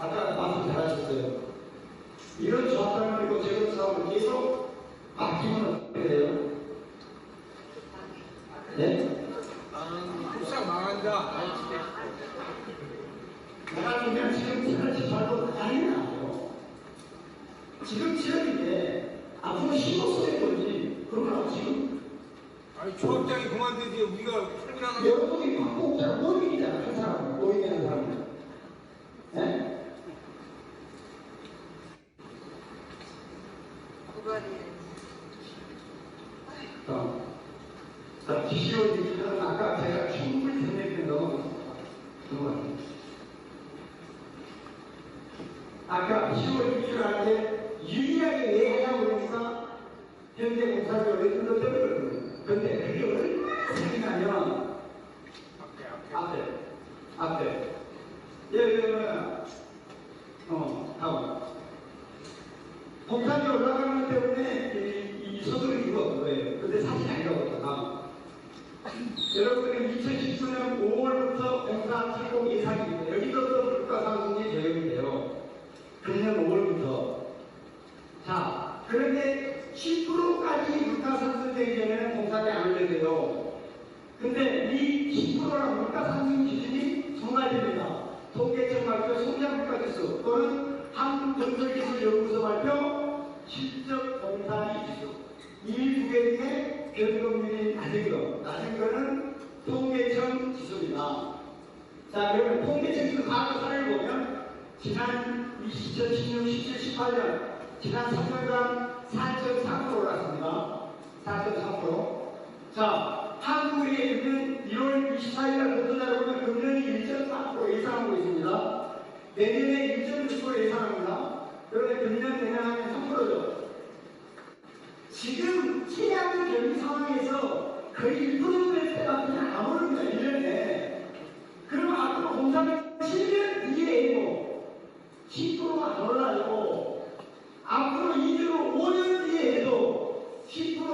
아까 말씀 잘하셨어요. 이런 조합을 그리고 제거 사업을 계속 맡기면 어떻게 돼요? 네? 뚝싹 망한다. 내가 그냥 지금 지금치 잘못 아니나요? 지금 지역인데 앞으로 신경 써야 되지. 그러면 지금 아니 조합장이 그만두지 우리가 설명하는 여러분이 바꾸고 있잖아. 노인이잖아. 한 사람. 노인이라는 사람은. 네? 어. 자, 지시오님들은 아까 제가 충분히 설명했던 거 아까 시오님들 할때 유리하게 왜 하냐고 그러니까 현재 공사를 왜 눌러드렸거든요. 근데 그게 얼마나 생기냐면 앞에 앞에. 예를 들면, 어, 다음. 올라 여러분들은 2019년 5월부터 공사 착공 예상입니다. 여기서부터 물가 상승이 돼요. 금년 5월부터. 자, 그런데 10%까지 물가 상승되기 전에는 공사가 안 올려돼요. 근데 이 10%랑 물가 상승 기준이 두 가지입니다. 통계청 발표 성장물가 지수 또는 한국건설기술연구소 발표 실적 공사리 지수 이 두 변동률이 낮은 거 낮은 거는 통계청 지수입니다. 자 그러면 통계청 지수 사례를 보면 지난 2016, 17, 18년 지난 3년간 4.3% 올랐습니다. 4.3%. 자, 한국은행은 1월 24일 보도자료 보면 금년이 1.4% 예상하고 있습니다. 내년에 1.6% 예상합니다. 그런데 금년 내년 하면 3%죠. 지금 최악의 경기 상황에서 거의 1%될 때가 그냥 안 오릅니다. 1년에. 그러면 앞으로 공사는 7년 뒤에도 10%가 안 올라가고 앞으로 2년, 5년 뒤에 해도 10%